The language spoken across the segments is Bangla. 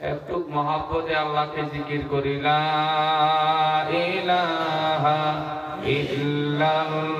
একটু মহাব্বতে আল্লাহকে জিকির করিলা ইলাহা ইল্লাল্লাহ।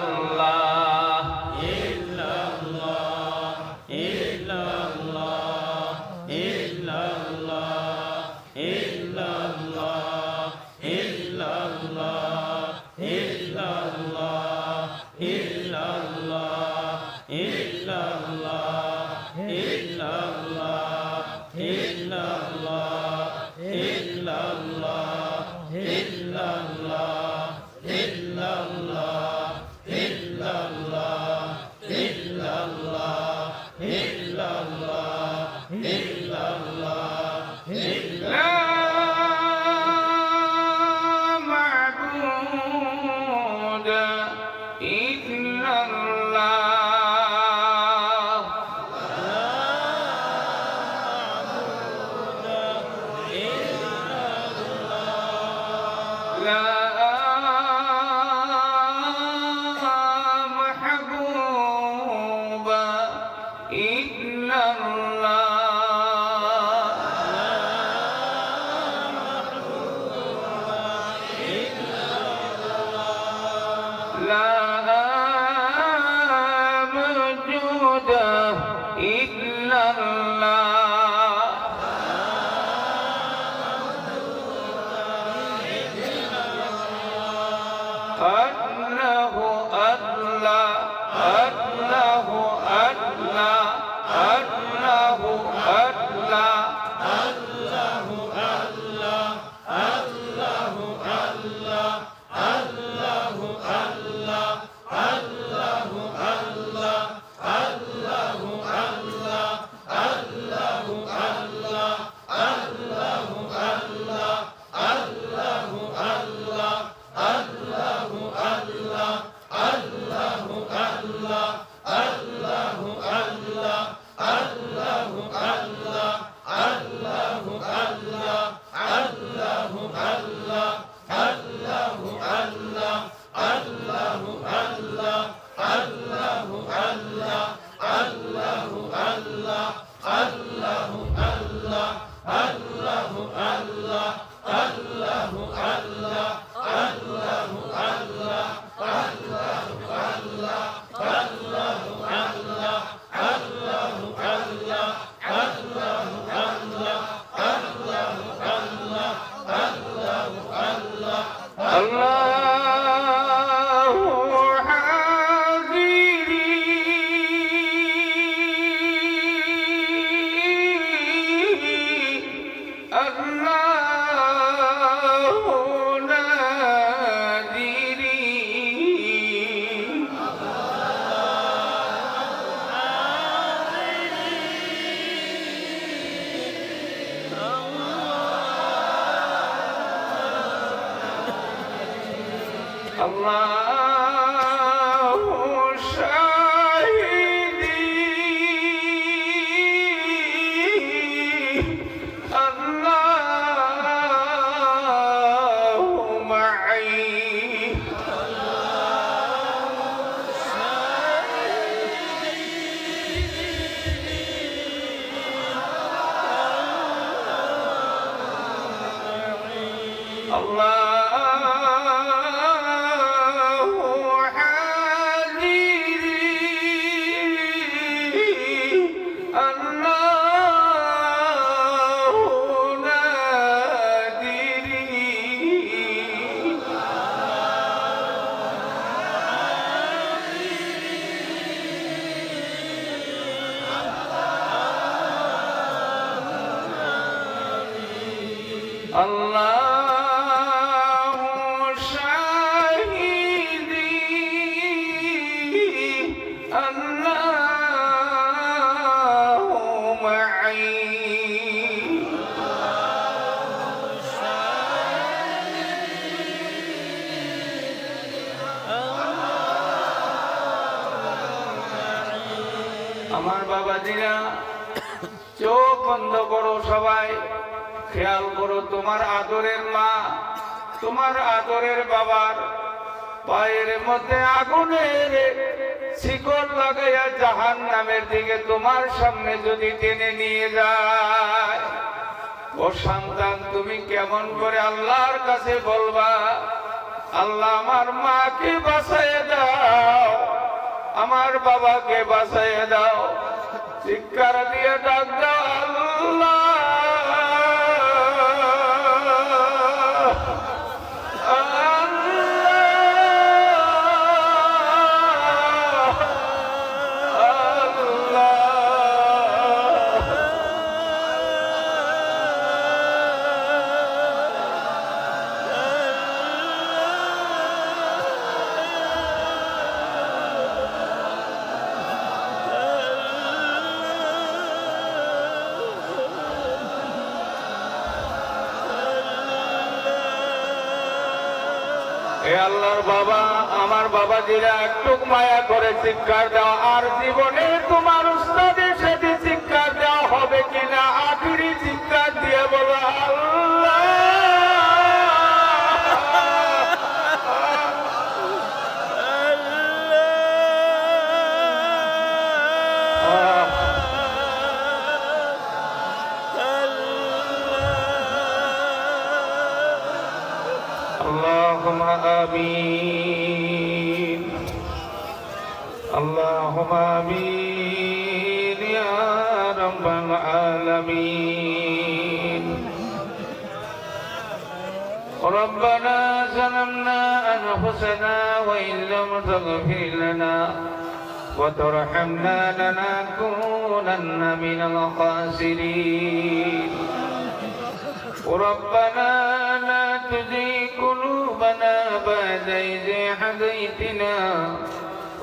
Love. एक Allah. and আমার বাবাজিরা, চোখ বন্ধ করো সবাই। খেয়াল করো, তোমার আদরের মা, তোমার আদরের বাবার পায়ের মধ্যে আগুনের শিকল লাগাইয়া জাহান নামের দিকে তোমার সামনে যদি টেনে নিয়ে যায়। ও সন্তান, তুমি কেমন করে আল্লাহর কাছে বলবা? আল্লাহ আমার মাকে বাঁচাইয়ে দাও। আমার বাবাকে বাঁচাইয়ে দাও চিৎকার দিয়ে ডাক দাও আল্লাহর বাবা, আমার বাবা জিরা একটু মায়া করে চিৎকার দেওয়া, আর জীবনে তোমার উস্তাদের সাথে চিৎকার দেওয়া হবে কিনা? আখিরি চিৎকার দিয়ে বলো, আল্লাহ। العالمين. ربنا ظلمنا أنفسنا وإن لم تغفر لنا وترحمنا لنكونن من الخاسرين. ربنا لا تزغ قلوبنا بعد إذ هديتنا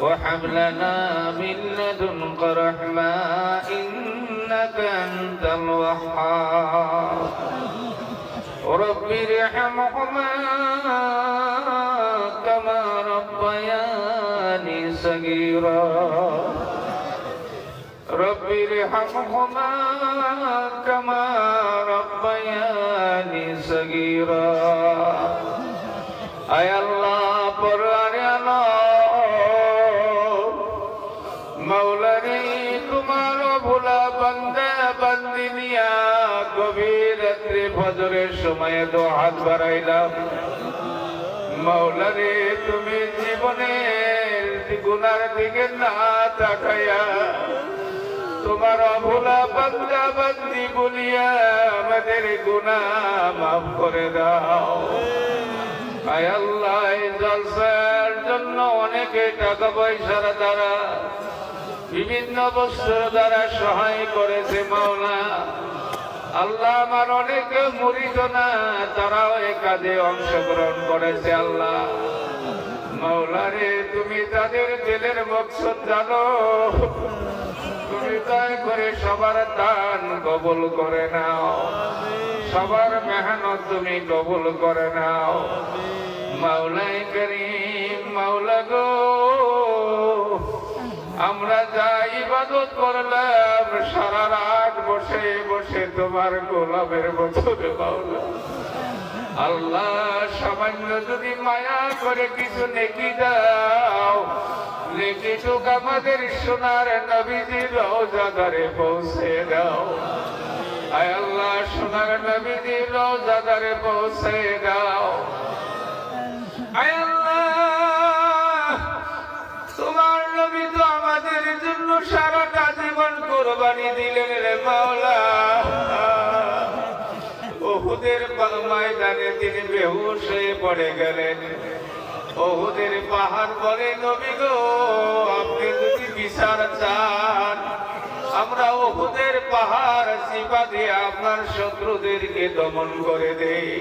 وهب لنا من لدنك رحمة إنك أنت الوهاب. رب ارحمهما كما ربياني صغيرا. رب ارحمهما كما ربياني صغيرا. আয় সময়ে তো হাত বাড়াইলাম। মৌলারে, তুমি জীবনের গুনার দিকে না তাকাইয়া তোমার অভোলা বান্দা বান্দি বলিয়া আমাদের গুনাহ মাফ করে দাও। আয় জলসার জন্য অনেকে টাকা পয়সার দ্বারা বিভিন্ন বস্তুর দ্বারা সহায় করেছে মাওলা আল্লাহ আমার অনেক মুরিদ না, তারাও এ কাজে অংশগ্রহণ করেছে আল্লাহ। মাওলারে, তুমি তাদের দিলের মকসদ জানো। তুমি দয়া করে সবার দান কবুল করে নাও। সবার মেহনত তুমি কবুল করে নাও। মাওলাই করিম, মাওলা গো। আমরা যা ইবাদত করলাম, সারা রাত বসে বসে তোমার গোলাপের বছরে মাওলা আল্লাহ, সামান্য যদি মায়া করে কিছু নেকি দাও, নেকি নেকিটুক আমাদের সোনার নবীজি রোজাদারে পৌঁছে দাও। আয় আল্লাহ, সোনার নবীজি রোজাদারে পৌঁছে দাও। আয় আল্লাহ নবী তো আমাদের জন্য সারাটা জীবন কোরবানি দিলেন রে মাওলা। ওহুদের ময়দানে তিনি বেহুশ হয়ে পড়ে গেলেন। ওহুদের পাহাড় পরে নবী গো, আপনি যদি বিচার চান, আমরা ওহুদের পাহাড় সিপা দিয়ে আপনার শত্রুদেরকে দমন করে দেই।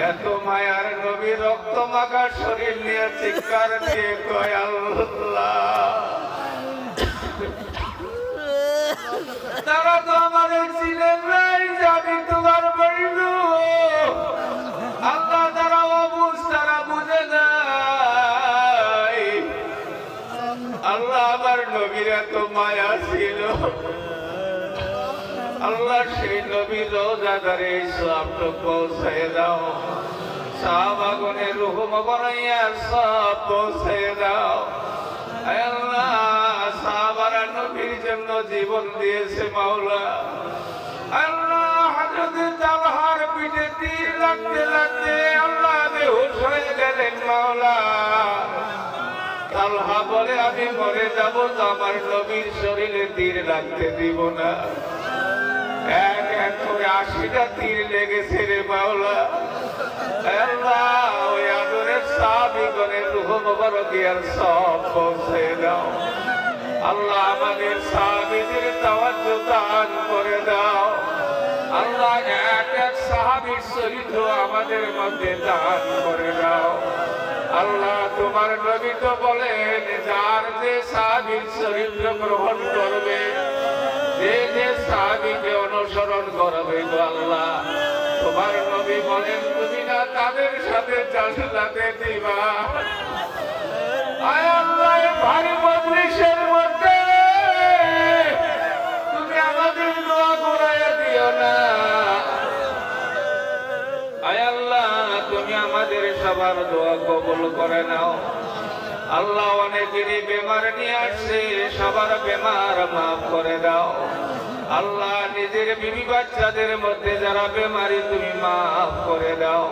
এত মায়ার নবী রক্ত মাখা শরীর নিয়ে চিৎকার দিয়ে কয় আল্লাহ। তারা তো আমাদের ছিলেন নাই যে আমি তোমার বন্ধু। আল্লাহ তারা অবুঝ তারা বুঝে নাই। আল্লাহ আমার নবীর এত মায়া ছিল। আল্লাহ সেই নবীর রোজাদারে ইসলামটা পৌঁছে দাও। সাহাবাগনের রুহুম বানাইয়া সব পৌঁছে দাও। আল্লাহ, সাহাবারা নবীর জন্য জীবন দিয়েছে মাওলা। আল্লাহ, হযরত তালহার পিঠে তীর লাগতে লাগতে আল্লাহ বেহুশ হয়ে গেলেন মাওলা। তালহা বলে, আমি মরে যাব তো আমার নবীর শরীরে তীর লাগতে দিব না। এক এক করে আশিটা তীর লেগেছে রে মাওলা। আল্লাহ, ওই আদরের সাহাবিগণের রুহ মোবারকিয়ার সব পৌঁছে দাও। আল্লাহ আমাদের সাহাবিদের তাওয়াজ্জ দান করে দাও। আল্লাহ এক এক সাহাবীর আমাদের মধ্যে দান করে দাও। আল্লাহ, তোমার নবী তো বলেন, যার যে সাহাবীর চরিত্র গ্রহণ করবে যে অনুসরণ করবে গো আল্লাহ। তোমার নবী বলেন, তুমি না তাদের সাথে জান্নাতে দিবা আয় আল্লাহ ভারী দিও না। আয় আল্লাহ, তুমি আমাদের সবার দোয়া কবুল করে নাও। আল্লাহ অনেকেরই বেমার নিয়ে আসছে, সবার বেমার মাফ করে দাও। আল্লাহ নিজের বিবি বাচ্চাদের মধ্যে যারা বেমারি তুমি মাফ করে দাও।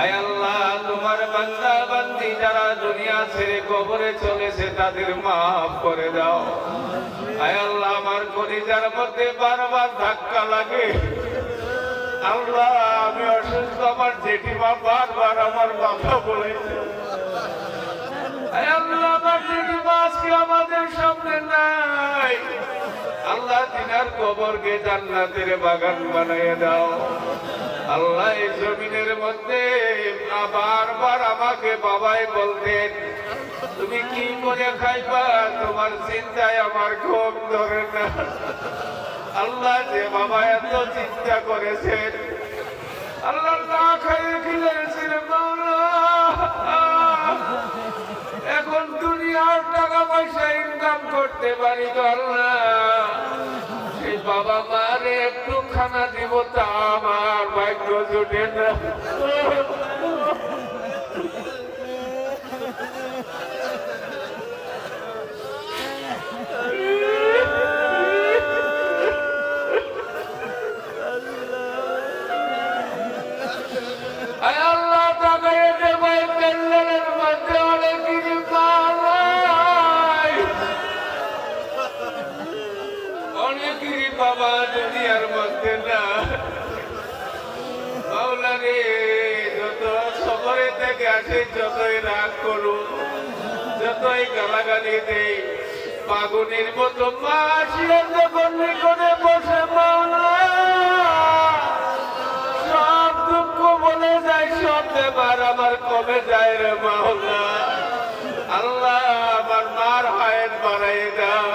আয় আল্লাহ, তোমার বান্দা বান্দি যারা দুনিয়া ছেড়ে কবরে চলেছে তাদের মাফ করে দাও। আয় আল্লাহ, আমার কলিজার মধ্যে বারবার ধাক্কা লাগে। আল্লাহ, আমি অসুস্থ, আমার জেঠি জেঠিমা বারবার আমার বাবা বলেছে আয় আল্লাহ, আমার জেঠিমা আজকে আমাদের সামনে নাই। আল্লাহ তিনার কবরকে জান্নাতের বাগান বানিয়ে দাও। আল্লাহ এই জমিনের মধ্যে বারবার আমাকে বাবাই বলতেন, তুমি কি করে খাইবা? তোমার চিন্তায় আমার ঘুম ধরে না। আল্লাহ যে বাবা এত চিন্তা করেছেন, আল্লাহ না খাইয়ে খিলেছেন এখন দুনিয়ার টাকা পয়সা ইনকাম করতে পারি তো আল্লাহ একটু খানা দিব তা আমার ভাগ্য জুটে না। থেকে আসে, যতই রাগ করুন যতই গালাগালি দেই পাগুনির মতো নিকটে বসে সব দুঃখ বলে যায়, সব ব্যাপার আমার কমে যায় রে মাওলা। আল্লাহ আমার মার হায়াত বাড়াই দাও।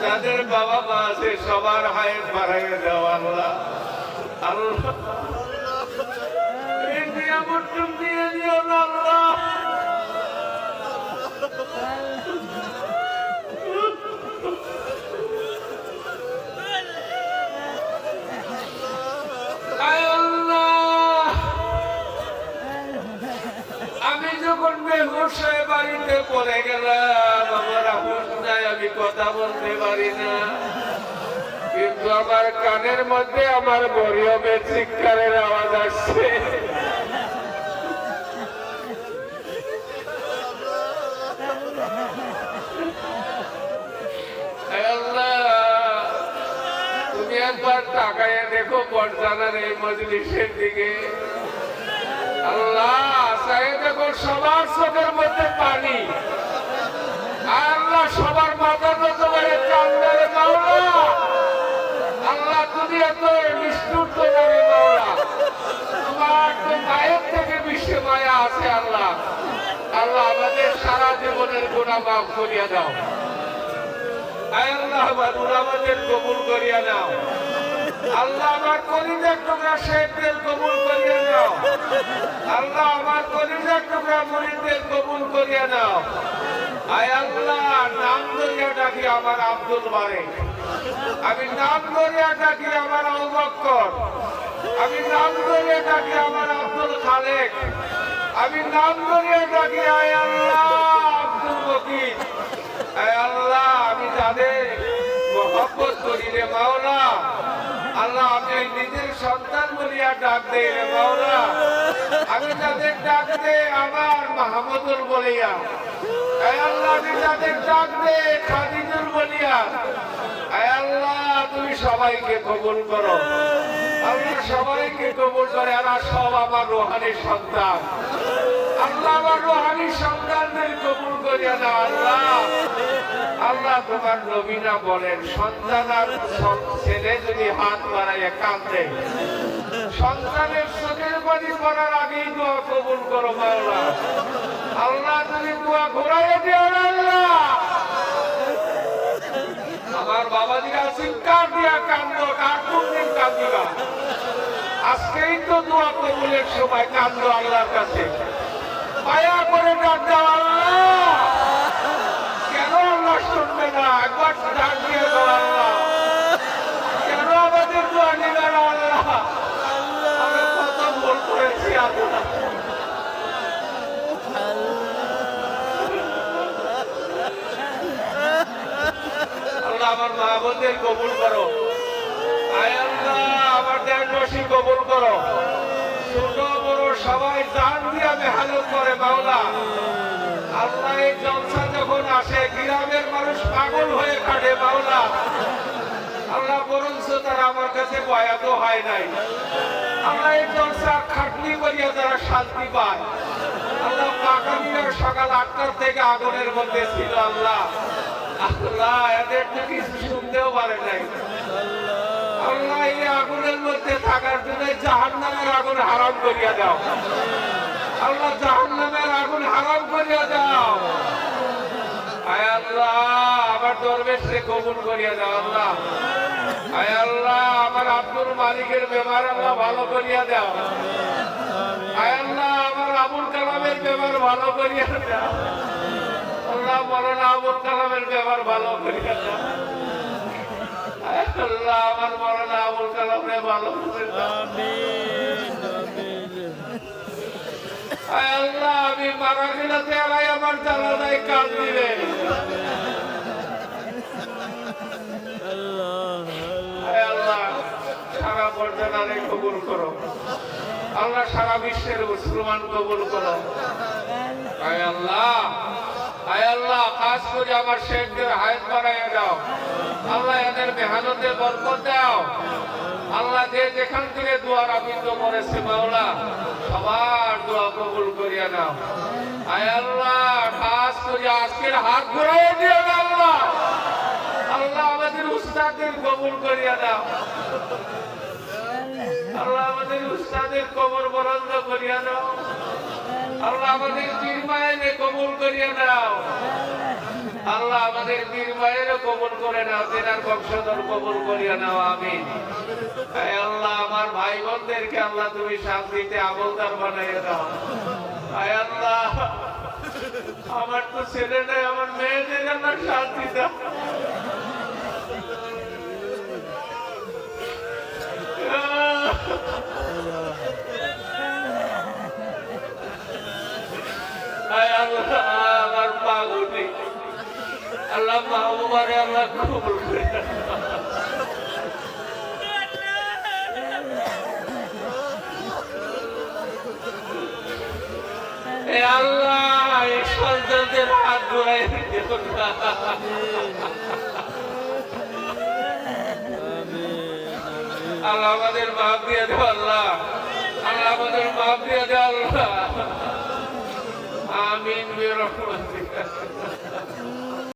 যাদের বাবা মা আছে, সবার হায়াত বাড়াই দাও আল্লাহ। আল্লাহ আমি যখন বেহুশ হয়ে বাড়িতে গেলাম, আমার হুশ নাই, আমি কথা বলতে পারি কিন্তু আমার কানের মধ্যে আমার বরিয়মের চিৎকারের আওয়াজ আসছে। তাকায় দেখো বরজানার এই মজলিসের দিকে। আল্লাহ চাই দেখো সবার চোখের মধ্যে পানি। আল্লাহ, সবার মাথার মতো চান্দারে মাওলা, আল্লাহ তুমি এত নিষ্ঠুর তো যাবে মাওলা। তোমার তো মায়ের থেকে বিশ্বে মায়া আছে, আল্লাহ। আল্লাহ, আমাদের সারা জীবনের গোনা মাফ করিয়া দাও। আয় আল্লাহ আমাদের কবুল করিয়া দাও আল্লাহ আমার কলিজার টুকরা শেখদের কবুল করিয়া দাও আল্লাহ আমার কলিজার টুকরা মরিদদের কবুল করিয়া দাও আয় আল্লাহ, নাম ধরিয়া ডাকি আমার আব্দুল মালিক আমি নাম ধরিয়া ডাকি আমার আবু বক্কর। আমি নাম ধরিয়া ডাকি আমার আব্দুল খালেক। আমি নাম ধরিয়া ডাকি, আয় আল্লাহ, আব্দুল মকির আয় আল্লাহ, আমি যাদের মহব্বত করি রে মাওলা। আল্লাহ আমি নিজের সন্তান বলিয়া ডাক রে আমি যাদের ডাক দে, আমার মাহমুদুল বলিয়া। আল্লাহ খাদিজুল বলিয়া। আল্লাহ, তুমি সবাইকে করো। সবাইকে সব আমার সন্তান। আল্লাহ আমার আল্লাহ। যদি দোয়া কবুল আমার বাবা দিরা চিৎকার দিয়া কান্দ, কার কোন দিন কান্দিবা আজকেই তো দোয়া কবুলের সময় কান্দ আল্লাহর কাছে। মায়া করে ডাক কেন আল্লাহ শুনবে না? একবার ডাক দিয়ে কেন আমাদের দোয়া আল্লাহ, আমার মা বোনদের কবুল করো। দিয়া করে মাওলা আল্লাহ এই জলসা যখন আসে, গ্রামের মানুষ পাগল হয়ে কাটে মাওলা আল্লাহ বরঞ্চ তারা আমার কাছে বয়াত হয় নাই। আল্লাহ এই জলসা খাটনি করিয়া তারা শান্তি পায়। আল্লাহ পাকামিরা সকাল আটটার থেকে আগুনের মধ্যে ছিল আল্লাহ। আল্লাহ এদের তো কিছু শুনতেও পারে নাই। আল্লাহ এই আগুনের মধ্যে থাকার জন্য জাহান নামের আগুন হারাম করিয়া দাও। আল্লাহ জাহান নামের আগুন হারাম করিয়া দাও। আয় আল্লাহ, আমার দরবেশে কবুল করিয়া দাও আল্লাহ। আয় আল্লাহ, আমার আব্দুল মালিকের ব্যাপার আল্লাহ ভালো করিয়া দাও। আয় আমার আবুল কালামের ব্যাপার ভালো করিয়া দাও। আল্লাহ মৌলানা আবুল কালামের ব্যাপার ভালো করিয়া দাও। আল্লাহ, আমার মৌলানা আবুল কালামের ভালো করে দাও। আল্লাহ, আমি মারা গেলে তেরাই আমার জানাজায় কাজ দিবে। সারা বর্জনারে কবুল করো। আল্লাহ সারা বিশ্বের মুসলমান কবুল করো। আয় আল্লাহ। আয় আল্লাহ, খাস করে আমার শেখদের হায়াত বাড়াইয়া দাও। আল্লাহ এদের মেহানতে বরকত দাও। আল্লাহ যে যেখান থেকে দোয়ার আবিন্দ করেছে, মাওলা, সবার দোয়া কবুল করিয়া নাও। আয় আল্লাহ, খাস করে আজকের হাত ঘুরাইয়া দিও না আল্লাহ। আল্লাহ আমাদের উস্তাদের কবুল করিয়া দাও আল্লাহ আমাদের উস্তাদের কবর বরন্দ করিয়া দাও আল্লাহ আমাদের মায়ের কবুল করিয়া দাও আল্লাহ আমাদের মায়ের করে তেনার বংশধর করিয়া নাও আমি আল্লাহ, আমার ভাই বোনদেরকে আল্লাহ তুমি শান্তিতে আমলদার বানাইয়া দাও। আয় আল্লাহ, আমার তো ছেলে নেই, আমার মেয়েদের আল্লাহ শান্তি দাও আয় আল্লাহ আমার পাগলি আল্লাহ সন্তানদের হাত ধরাই আল্লাহ আমাদের মাফ দিয়ে দেও আল্লাহ আল্লাহ আমাদের মাফ দিয়ে দেও আল্লাহ আমিন বিরহমাতিকা